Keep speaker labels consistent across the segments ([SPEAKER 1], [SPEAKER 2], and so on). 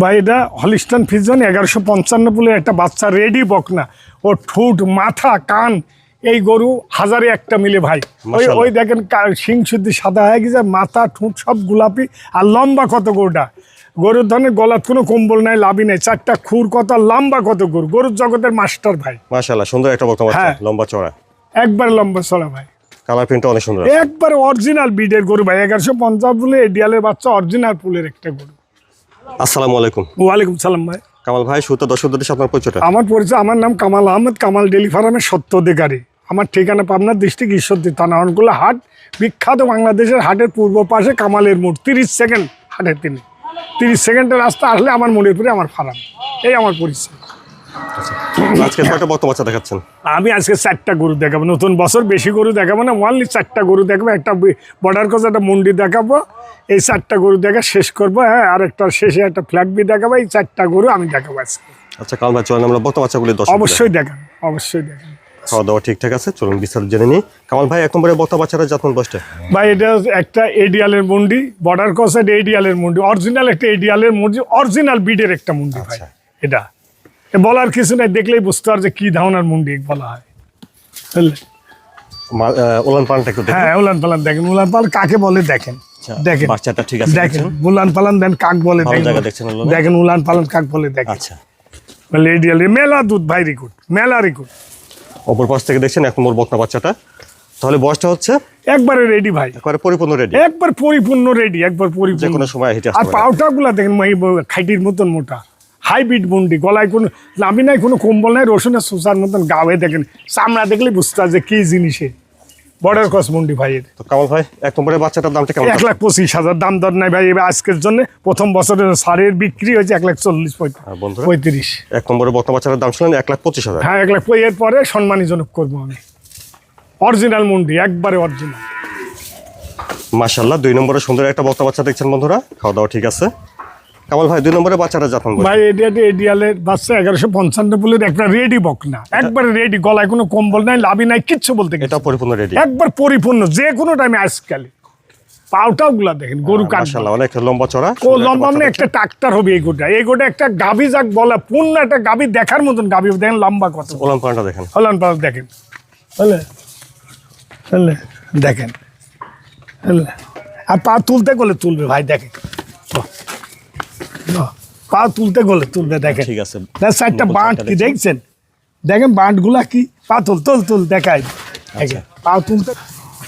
[SPEAKER 1] ভাই এটা হলিস্টান ফিজন এগারোশো পঞ্চান্ন বলে একটা বাচ্চা রেডি বকনা। ও ঠুট মাথা কান এই গরু হাজারে একটা মিলে ভাই। ওই ওই দেখেন শিং শুদ্ধি সাদা হয়ে গেছে মাথা ঠুট সব গোলাপি। আর লম্বা কত গরুটা? গরুর ধরনের গলাত কোনো কম্বল নাই লাভই নাই। চারটা খুর কত লম্বা কত গরু? গরুর জগতের মাস্টার ভাই।
[SPEAKER 2] মাশাআল্লাহ সুন্দর একটা বক্তা বাচ্চা
[SPEAKER 1] হ্যাঁ।
[SPEAKER 2] লম্বা চড়া
[SPEAKER 1] একবার লম্বা চড়া ভাই।
[SPEAKER 2] কালার প্রিন্টটা অনেক সুন্দর
[SPEAKER 1] একবার অরিজিনাল বিডের গরু ভাই এগারোশো পঞ্চাশ বলে এডিয়ালের বাচ্চা অরিজিনাল পুলের একটা গরু।
[SPEAKER 2] আসসালামু আলাইকুম।
[SPEAKER 1] ওয়ালাইকুম সালাম ভাই।
[SPEAKER 2] কামাল ভাই সুতো দর্শকদের সাথে আপনার পরিচয়টা?
[SPEAKER 1] আমার পরিচয় আমার নাম কামাল আহমদ কামাল ডেলি ফার্মের সত্য অধিকারী আমার ঠিকানা পাবনা ডিস্ট্রিক্ট ঈশ্বরদী থানা অনগুলো হাট বিখ্যাত বাংলাদেশের হাটের পূর্ব পাশে কামালের মোড় তিরিশ সেকেন্ড হাটের তিনি। তিরিশ সেকেন্ডের রাস্তা আসলে আমার মনিপুরে আমার ফার্ম। এই আমার পরিচয়।
[SPEAKER 2] আজকে কয়টা বক্তা বাচ্চা দেখাচ্ছেন?
[SPEAKER 1] আমি আজকে চারটা গরু দেখাবো। নতুন বছর বেশি গরু দেখাবো না ওনলি চারটা গরু দেখাবো। একটা বর্ডার কোচ একটা মন্ডি দেখাবো। এই চারটা গরু দেখা শেষ করব হ্যাঁ আর একটা শেষে একটা ফ্ল্যাগ বি দেখাবো। এই চারটা গরু আমি দেখাবো আজকে।
[SPEAKER 2] আচ্ছা কামাল ভাই চলেন আমরা বাচ্চাগুলি দর্শক
[SPEAKER 1] অবশ্যই দেখান অবশ্যই দেখান।
[SPEAKER 2] খাওয়া দাওয়া ঠিকঠাক আছে চলুন বিস্তারিত জেনে নিই। কামাল ভাই এক নম্বরে বক্তা বাচ্চারা যত্ন বসতে
[SPEAKER 1] ভাই এটা একটা এডিয়ালের মুন্ডি বর্ডার ক্রসেড এডিয়ালের মুন্ডি অরিজিনাল একটা এডিয়ালের মুন্ডি অরিজিনাল বিডের একটা মুন্ডি ভাই।
[SPEAKER 2] আচ্ছা।
[SPEAKER 1] এটা। বলার কিছু নাই দেখলেই বুঝতে পারছে কি ধরনের মুন্ডি বলা হয়?
[SPEAKER 2] ওলান একটু দেখুন।
[SPEAKER 1] হ্যাঁ উলান পালান দেখেন। উলান পালান কাকে বলে দেখেন?
[SPEAKER 2] আচ্ছা,
[SPEAKER 1] দেখেন।
[SPEAKER 2] বাচ্চাটা ঠিক আছে
[SPEAKER 1] দেখেন
[SPEAKER 2] দেখছেন?
[SPEAKER 1] উলান পালান দেন কাক বলে দেখেন? দেখেন উলান পালান কাক বলে দেখেন।
[SPEAKER 2] আচ্ছা।
[SPEAKER 1] মেলা দুধ ভাই রিকুট মেলা রিকুট।
[SPEAKER 2] অপর পাশ থেকে দেখছেন এক নম্বর বক্তা বাচ্চাটা। তাহলে বয়সটা হচ্ছে?
[SPEAKER 1] একবারে রেডি ভাই।
[SPEAKER 2] একবারে পরিপূর্ণ রেডি
[SPEAKER 1] একবার পরিপূর্ণ রেডি একবার
[SPEAKER 2] যে কোনো সময় হেঁটে
[SPEAKER 1] আর
[SPEAKER 2] পারে
[SPEAKER 1] দেখেন খাইটির মতন মোটা। হাইব্রিড মুন্ডি গলায় কোনো লাভি নাই কোনো কম্বল নাই রসুনের সুসার মতন গায়ে দেখেন। চামড়া দেখলে বুঝতে পারছে কি জিনিসে বর্ডার ক্রস মুন্ডি ভাইয়ের
[SPEAKER 2] তো কামাল ভাই এক নম্বরের বাচ্চাটার দামটা কেমন?
[SPEAKER 1] এক লাখ পঁচিশ হাজার দাম দর নাই ভাই। এবার আজকের জন্য প্রথম বছরের সারের বিক্রি হয়েছে এক লাখ চল্লিশ পঁয়ত্রিশ
[SPEAKER 2] আর এক নম্বরের বক্তা বাচ্চাটার দাম ছিলেন এক লাখ পঁচিশ হাজার।
[SPEAKER 1] হ্যাঁ এক লাখ এর পরে সম্মানীজনক করব আমি। অরিজিনাল মুন্ডি একবারে অরিজিনাল
[SPEAKER 2] মাশাল্লাহ দুই নম্বরে সুন্দর একটা বক্তা বাচ্চা দেখছেন বন্ধুরা। খাওয়া দাওয়া ঠিক আছে। কামাল ভাই দুই নম্বরে বাচ্চাটা যত্ন
[SPEAKER 1] ভাই এডিয়াতে এডিয়ালের বাচ্চা এগারোশো পঞ্চান্ন বলে একটা রেডি বক না। একবারে রেডি গলায় কোনো কম্বল নাই লাভি নাই কিচ্ছু বলতে
[SPEAKER 2] এটা পরিপূর্ণ রেডি
[SPEAKER 1] একবার পরিপূর্ণ যে কোনো টাইমে আজকালে পাউটাও গুলা দেখেন গরু কাটবে।
[SPEAKER 2] অনেক লম্বা চড়া।
[SPEAKER 1] ও লম্বা মানে একটা ট্রাক্টর হবে এই গোটা। এই গোটা একটা গাভি যাক বলা পূর্ণ একটা গাভি দেখার মতন গাভি দেখেন লম্বা কত।
[SPEAKER 2] ওলান পানটা দেখেন।
[SPEAKER 1] হলান পাল দেখেন। হলে হলে দেখেন। হলে। আর পা তুলতে গেলে তুলবে ভাই দেখেন। পা তুলতে গেলে তুলবে দেখেন।
[SPEAKER 2] ঠিক আছে।
[SPEAKER 1] চারটা বাঁট কি
[SPEAKER 2] দেখছেন?
[SPEAKER 1] দেখেন বাঁটগুলা কি? পা তুল তুল তুল দেখায়
[SPEAKER 2] আচ্ছা।
[SPEAKER 1] পা তুলতে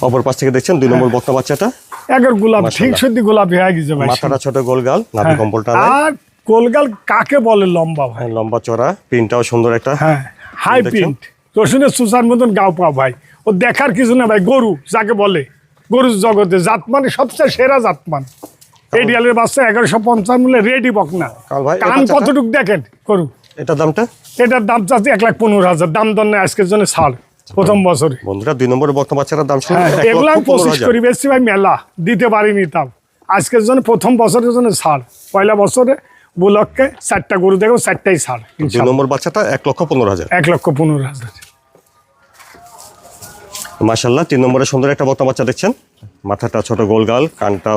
[SPEAKER 2] অপর পাশ থেকে দেখছেন? দুই নম্বর বক্তা বাচ্চাটা?
[SPEAKER 1] একের গোলাপ ঠিক সত্যি গোলাপি হয়ে গেছে ভাই।
[SPEAKER 2] মাথাটা ছোট গোলগাল নাভি
[SPEAKER 1] হ্যাঁ।
[SPEAKER 2] কম্বলটা
[SPEAKER 1] আর কোলগাল কাকে বলে লম্বা ভাই?
[SPEAKER 2] হ্যাঁ, লম্বা চড়া পিনটাও সুন্দর একটা।
[SPEAKER 1] হ্যাঁ হাই? প্রিন্ট। রসুনের সুসার মতন গাও পা ভাই। ও দেখার কিছু না ভাই গরু যাকে বলে। গরুর জগতে জাত মানে সবচেয়ে সেরা জাতমান। বাচ্চা এগারোশো পঞ্চান্ন মূল্যে রেডি বক না। কান? কতটুক দেখেন?
[SPEAKER 2] এটার দামটা?
[SPEAKER 1] এটার দাম চাচ্ছে এক লাখ পনেরো হাজার। দাম দর নেই আজকের জন্য ছাড় প্রথম বছরে।
[SPEAKER 2] বন্ধুরা দুই নম্বরের বক্তা বাচ্চাটার দাম
[SPEAKER 1] এগুলো আমি পঁচিশ করি বেশি ভাই মেলা দিতে পারিনি আজকের জন্য প্রথম বছরের জন্য ছাড় পয়লা বছরে বুলককে চারটা গরু দেখো চারটাই ছাড়
[SPEAKER 2] দুই নম্বর বাচ্চাটা এক লক্ষ পনেরো হাজার।
[SPEAKER 1] এক লক্ষ পনেরো হাজার।
[SPEAKER 2] মাশাল্লাহ তিন নম্বরে সুন্দর একটা বক্তা বাচ্চা দেখছেন। মাথাটা ছোট গোলগাল কানটা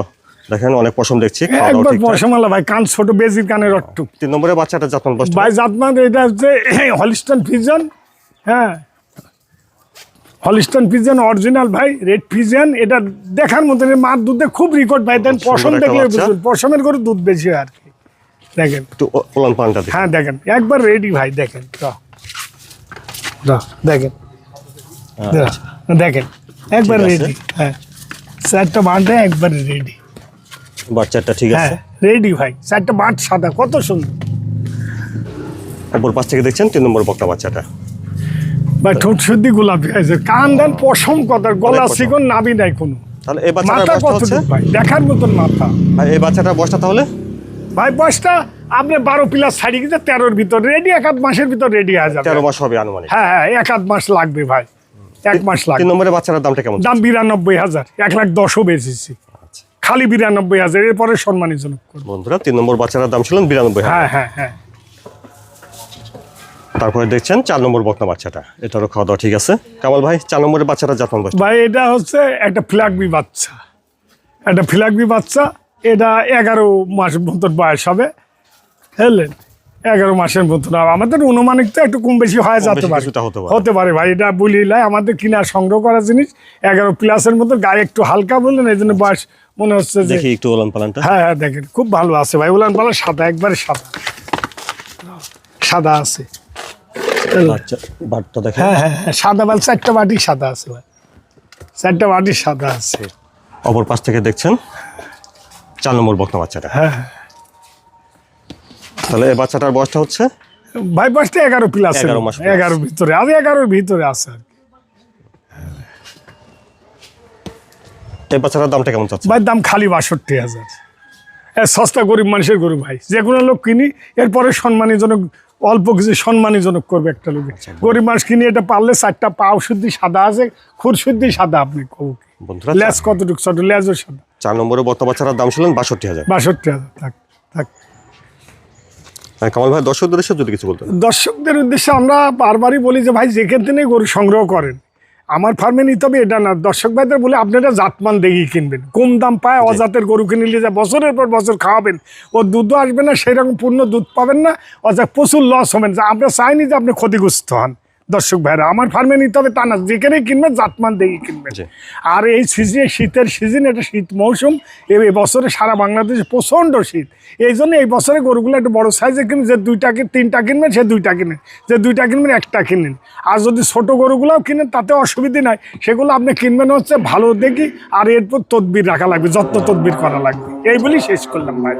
[SPEAKER 2] দেখেন অনেক পশম দেখছি
[SPEAKER 1] একবার। পয়সামালা ভাই কান ছোট বেজির কানের অট্টু
[SPEAKER 2] তিন নম্বরে বাচ্চাটা যত্ন বসতে
[SPEAKER 1] ভাই জাতমান এটা হচ্ছে হলিস্টন ফিজন হ্যাঁ। হলিস্টন ফিজন অরিজিনাল ভাই রেড ফিজন এটা দেখার এর মার দুধে খুব রেকর্ড ভাই দেন
[SPEAKER 2] সুন্দর
[SPEAKER 1] পশম দেখলে
[SPEAKER 2] বাচ্চা।
[SPEAKER 1] বুঝবেন পশমের করে দুধ বেশি হয় আর কি। দেখেন।
[SPEAKER 2] একটু ওলান পানটা
[SPEAKER 1] হ্যাঁ দেখেন একবার রেডি ভাই দেখেন দাও। দাও, দেখেন। দেখেন একবার। রেডি হ্যাঁ। চারটা বাঁটে একবার রেডি
[SPEAKER 2] বাচ্চাটা ঠিক আছে?
[SPEAKER 1] হ্যাঁ রেডি ভাই চারটা বাঁট সাদা কত সুন্দর।
[SPEAKER 2] পাশ থেকে দেখছেন তিন নম্বর বাচ্চাটা।
[SPEAKER 1] ভাই ঠোঁট গোলাপি হয়েছে কান দেন পশম গলা। শিকন নাবি নাই কোনো।
[SPEAKER 2] তাহলে এই
[SPEAKER 1] মাথা
[SPEAKER 2] বয়সটা হচ্ছে?
[SPEAKER 1] ভাই? দেখার মতন মাথা।
[SPEAKER 2] আর এই বাচ্চাটার বয়সটা তাহলে?
[SPEAKER 1] ভাই বয়সটা আপনি বারো প্লাস ছাড়ি গেছে তেরোর ভিতর রেডি এক আধ মাসের ভিতর রেডি হয়ে যাবে।
[SPEAKER 2] তেরো মাস হবে আনুমানিক।
[SPEAKER 1] হ্যাঁ হ্যাঁ এক আধ মাস লাগবে ভাই। এক মাস
[SPEAKER 2] তিন
[SPEAKER 1] লাগবে
[SPEAKER 2] নম্বরের বাচ্চাটার দামটা কেমন?
[SPEAKER 1] দাম বিরানব্বই হাজার এক লাখ দশও বেচেছি। খালি বিরানব্বই হাজার এরপরে সম্মানিজনক
[SPEAKER 2] বন্ধুরা তিন নম্বর বাচ্চাটার দাম ছিল বিরানব্বই
[SPEAKER 1] হ্যাঁ হ্যাঁ হ্যাঁ।
[SPEAKER 2] তারপরে দেখছেন চার নম্বর বকনা বাচ্চাটা। এটারও খাওয়া দাওয়া ঠিক আছে। কামাল ভাই চার নম্বরের বাচ্চাটা যত্ন বয়স
[SPEAKER 1] ভাই এটা হচ্ছে একটা ফ্ল্যাগবি বাচ্চা। একটা ফ্ল্যাগবি বাচ্চা এটা এগারো মাস মতন বয়স হবে। বুঝলেন? এগারো মাসের মতন আমাদের অনুমানিক তো একটু কম বেশি হয়ে যেতে পারে।
[SPEAKER 2] হতে পারে।
[SPEAKER 1] ভাই এটা বলিলাই আমাদের কিনা সংগ্রহ করা জিনিস। এগারো প্লাসের মতো গায়ে একটু হালকা বললেন এই জন্য বয়স মনে হচ্ছে
[SPEAKER 2] দেখি একটু ওলান পালানটা।
[SPEAKER 1] হ্যাঁ হ্যাঁ দেখেন খুব ভালো আছে ভাই। উলান পালা সাদা একবারে সাদা। সাদা আছে।
[SPEAKER 2] আচ্ছা বাটটা দেখেন।
[SPEAKER 1] হ্যাঁ হ্যাঁ হ্যাঁ সাদা বাল চারটা বাটি সাদা আছে ভাই। চারটা বাটি সাদা আছে।
[SPEAKER 2] অপর পাশ থেকে দেখছেন? চার নম্বর বকনা বাচ্চাটা।
[SPEAKER 1] হ্যাঁ হ্যাঁ।
[SPEAKER 2] তাহলে এই বাচ্চাটার বয়সটা হচ্ছে?
[SPEAKER 1] ভাই পাঁচটা এগারো প্লাস
[SPEAKER 2] 11 মাস।
[SPEAKER 1] এগারোর ভিতরে আজ এগারোর ভিতরে আছে আর
[SPEAKER 2] এই বাচ্চাটার দামটা কেমন চাচ্ছে
[SPEAKER 1] ভাই দাম খালি বাষট্টি হাজার। সস্তা গরিব মানুষের গরু ভাই। যে কোনো লোক কিনি এরপরে সম্মানীজনক অল্প কিছু সম্মানীজনক করবে একটা লোকে।
[SPEAKER 2] আচ্ছা,
[SPEAKER 1] গরিব মানুষ কিনে এটা পারলে চারটা পাও শুদ্ধি সাদা আছে খুর শুদ্ধি সাদা আপনি কবু
[SPEAKER 2] বন্ধুরা
[SPEAKER 1] কতটুকু? ছোট লেজও সাদা।
[SPEAKER 2] চার নম্বরে বকনা বাচ্চাটার দাম ছিলেন বাষট্টি হাজার।
[SPEAKER 1] বাষট্টি হাজার থাক থাক।
[SPEAKER 2] হ্যাঁ, কামাল ভাই দর্শকদের উদ্দেশ্যে যদি কিছু বলতেন।
[SPEAKER 1] দর্শকদের উদ্দেশ্যে আমরা বারবারই বলি যে ভাই যেখান থেকে গরু সংগ্রহ করেন আমার ফার্মে নিতে হবে এটা না। দর্শক ভাইদের বলে আপনারা জাতমান দেখি কিনবেন। কম দাম পায় অজাতের গরু কিনে নিয়ে যা বছরের পর বছর খাওয়াবেন। ও দুধও আসবে না সেরকম পূর্ণ দুধ পাবেন না অজাত প্রচুর লস হবেন। যা আমরা চাইনি যে আপনি ক্ষতিগ্রস্ত হন। দর্শক ভাইরা আমার ফার্মে নিতে হবে তা না যেখানেই কিনবেন জাতমান দেখি কিনবেন
[SPEAKER 2] জি।
[SPEAKER 1] আর এই সিজনে শীতের সিজন এটা শীত মৌসুম এই বছরে সারা বাংলাদেশে প্রচণ্ড শীত। এই জন্য এই বছরে গরুগুলো একটু বড় সাইজে কিনে যে দুইটা তিনটা কিনবেন সে দুইটা কিনেন যে দুইটা কিনবেন একটা কিনেন। আর যদি ছোট গরুগুলোও কিনেন তাতে অসুবিধে নাই। সেগুলো আপনি কিনবেন হচ্ছে ভালো দেখি আর এরপর তদবির রাখা লাগবে যত্ন তদবির করা লাগবে। এই শেষ করলাম ভাই।